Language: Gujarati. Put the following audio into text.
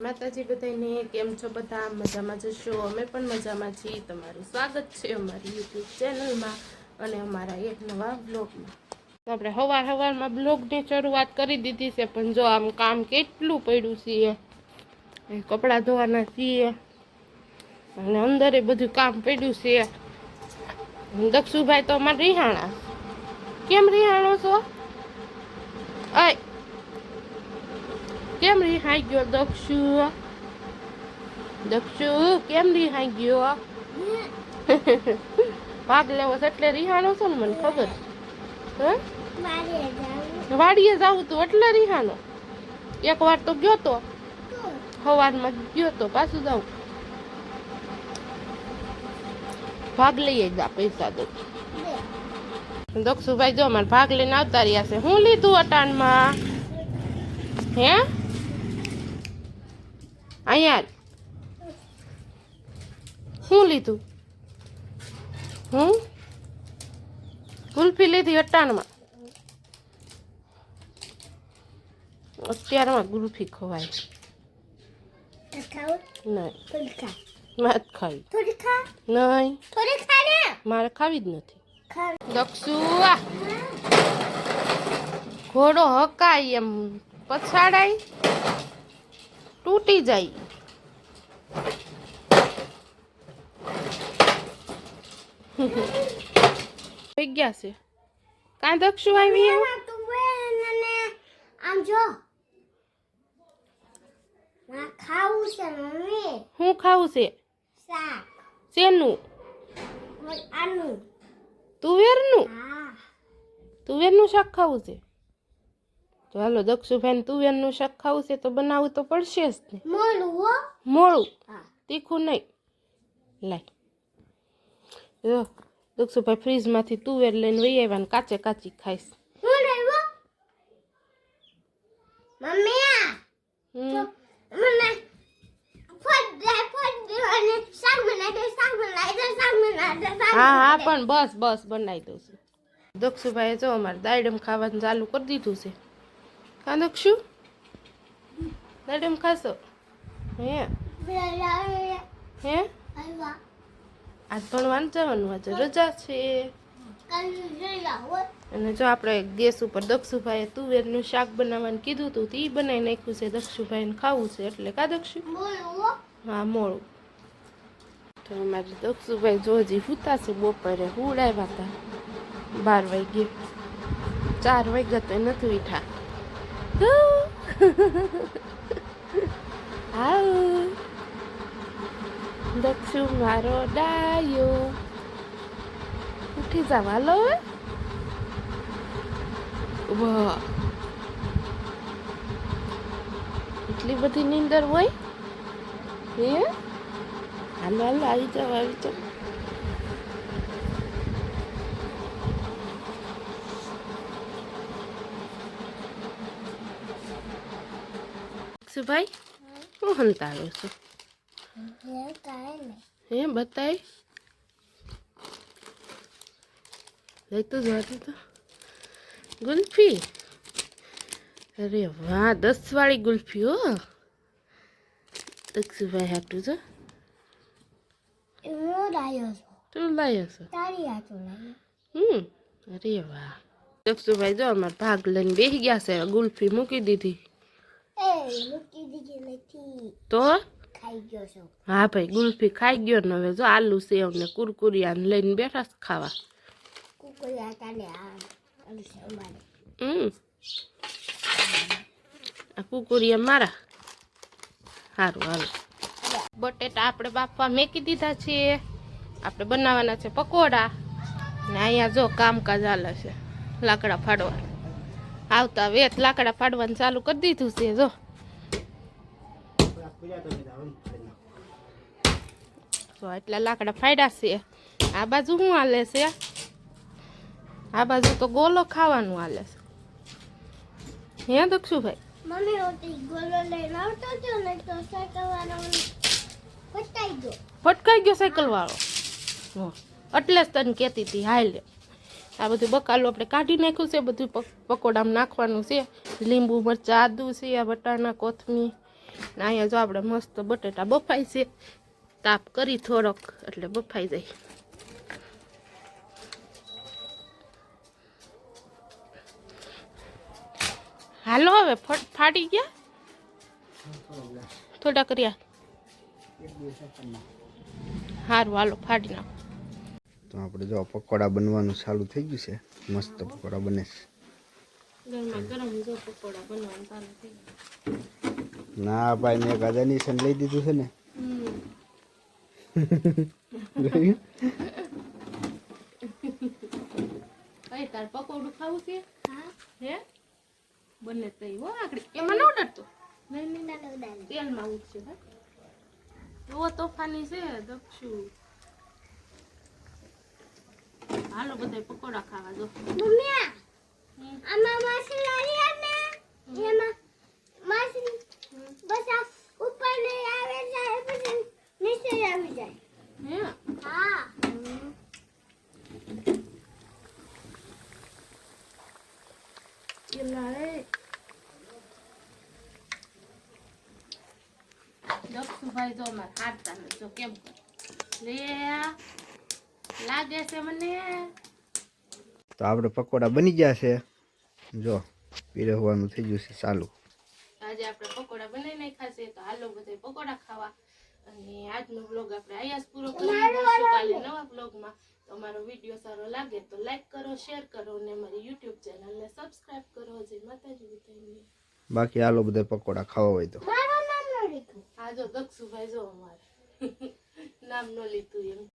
માતાજી બધાને કેમ છો? બધા મજામાં જશો અમે પણ મજામાં છીએ. તમારું સ્વાગત છે અમારી યુટ્યુબ ચેનલમાં અને અમારા એક નવા બ્લોગમાં આપણે હવાર હવારમાં બ્લોગની શરૂઆત કરી દીધી છે, પણ જો આમ કામ કેટલું પડ્યું છે કપડાં ધોવાના છીએ અને અંદરે બધું કામ પડ્યું છે. દક્ષુભાઈ તો અમારે રિહાણા. કેમ રિહાણો છો? કેમ રિહાઈ ગયો દક્ષુ? દક્ષુ, કેમ રિહાઈ ગયો? ભાગ લેવો એટલે રિહાણો છો ને મને ખબર. વાડીએ જવું તું એટલે રિહાનો. એક વાર તો ગયો તો. સવારમાં ગયો તો પાછું જાઉં. ભાગ લઈએ જા પૈસા દો દક્ષુભાઈ જો મને ભાગ લઈને આવતા રહ્યા છે. હું લીધું અટાણમાં? હે? અહીંયા શું લીધું? હું? કુલ્ફી લીધી અટાણમાં. અત્યારમાં ગુલ્ફી ખવાય. નહીં. મારે ખાવી. નહીં. મારે ખાવી જ નથી. દક્ષુઆ ઘોડો હકાય એમ. પછાડાય. તૂટી જાય. થઈ ગયા છે. કાં દક્ષુ આવી? આમ જો. હું ખાવું છે મમ્મી. શું ખાવું છે? શાક. શેનું? આનું. તુવેરનું? હા. તુવેરનું શાક ખાવું છે? ચાલો દક્ષુભાઈને તુવેરનું શાક ખાવું છે તો બનાવવું તો પડશે જ ને. મોળું? તીખું નહીં. લાય. જો દક્ષુભાઈ ફ્રીજમાંથી તુવેર લઈને વહી આવ્યા ને કાચે કાચી ખાઈશ હું? હા હા પણ બસ બસ બનાવી દઉં છું. દક્ષુભાઈએ જો અમારે દાયડમ ખાવાનું ચાલુ કરી દીધું છે. હા દક્ષુ મેડમ ખાશો? હે? હે? આજ ભણવાનું જવાનું આજે રજા છે. અને જો આપણે ગેસ ઉપર દક્ષુભાઈએ તુવેરનું શાક બનાવવાનું કીધું હતું તો બનાવી નાખ્યું છે, દક્ષુભાઈને ખાવું છે. એટલે કા દક્ષુ? હા મોડું તો અમારે દક્ષુભાઈ જોજી હુતા છે, બપોરે હુડાવ્યા હતા. બાર વાગ્યે. ચાર વાગ્યા તો નથી ઉઠા આવ દક્ષુ મારો ડાયો ઉઠી જાવ હાલો વાહ એટલી બધી નીંદર હોય હે હાલો હાલો આવી જાવ આવી જાવ સુભાઈ હું હંતાડો છું. હે, બતાય. લઈ તો જોતી તો ગુલ્ફી. અરે વાહ દસ વાળી ગુલ્ફી હો. દક્ષુભાઈ હાટું છો. તું લાયો છો. હમ, અરે વાહ. દક્ષુભાઈ જો અમારે ભાગ લઈને બેસી ગયા છે, ગુલ્ફી મૂકી દીધી. તો? છું. હા ભાઈ ગુલ્ફી ખાઈ ગયો ને હવે જો આલુ સેવ ને કુરકુરિયા લઈને બેઠા છે ખાવા. છે કુકુરિયા મારા. સારું હાલો બટેટા આપણે બાફવા મેકી દીધા છે આપણે બનાવવાના છે પકોડા. ને અહીંયા જો કામકાજ હાલે છે લાકડા ફાડવા. આવતા વેત લાકડા ફાડવાનું ચાલુ કરી દીધું છે જો. જો એટલા લાકડા ફાડ્યા છે. આ બાજુ શું હાલે છે? આ બાજુ તો ગોલો ખાવાનું હાલે છે. હે દક્ષુભાઈ મમ્મી ઓટી ગોલો લઈને આવતો હતો ને તો સાયકલ વાળો પટાઈ ગયો. ફટકાઈ ગયો સાયકલ વાળો? એટલે જ તને કહેતી હતી હાલ લે આ બધું બકાલું આપણે કાઢી નાખ્યું છે, બધું પકોડામાં નાખવાનું છે. લીંબુ, મરચાં, આદુ છે, આ બટાણા કોથમીર. અહીંયા જો આપણે મસ્ત બટેટા બફાય છે. તાપ કરી થોડોક, એટલે બફાઈ જાય. હાલો હવે, ફટ ફાટી ગયા? થોડા કર્યા સારું હાલો, ફાટી નાખો. તો આપણે જો પકોડા બનવાનું ચાલુ થઈ ગયું છે. મસ્ત પકોડા બને છે. ના ભાઈ મેં ગાજાની સન લઈ દીધું છે ને. તાર પકોડું ખાવું છે? હા. હે? બને તઈ હો આકડી. એમાં ન ડરતો નહીં નહીં તેલમાં ઉઠશે એવો તોફાની છે દક્ષુ. હાલો બધા પકોડા ખાવા જો મમ્મી. આમાં આવી ને એમાં માછલી બસ આ ઉપર ને આવે જાય પછી નીચે આવી જાય. હા? એલા દક્ષુભાઈ જો અમારે હાથ જો કેમ? લે લાગે છે મને. તો આપણે પકોડા બની ગયા છે. જો પીરવવાનું થઈ ગયું છે ચાલુ. આજે આપણે પકોડા બનાવી નાખ્યા છે તો હાલો બધા પકોડા ખાવા. અને આજનો બ્લોગ આપણે અહીંયા જ પૂરો કરી દઈશું. કાલે નવા બ્લોગમાં તો અમારો વીડિયો સારો લાગે તો લાઈક કરો શેર કરો અને અમારી યુટ્યુબ ચેનલને સબસ્ક્રાઇબ કરો. જય માતાજી બાકી આલો બધા પકોડા ખાવા હોય તો. મારું નામ ન લીધું આ જો દક્ષુભાઈ જો અમારે. નામ ન લીધું એમ.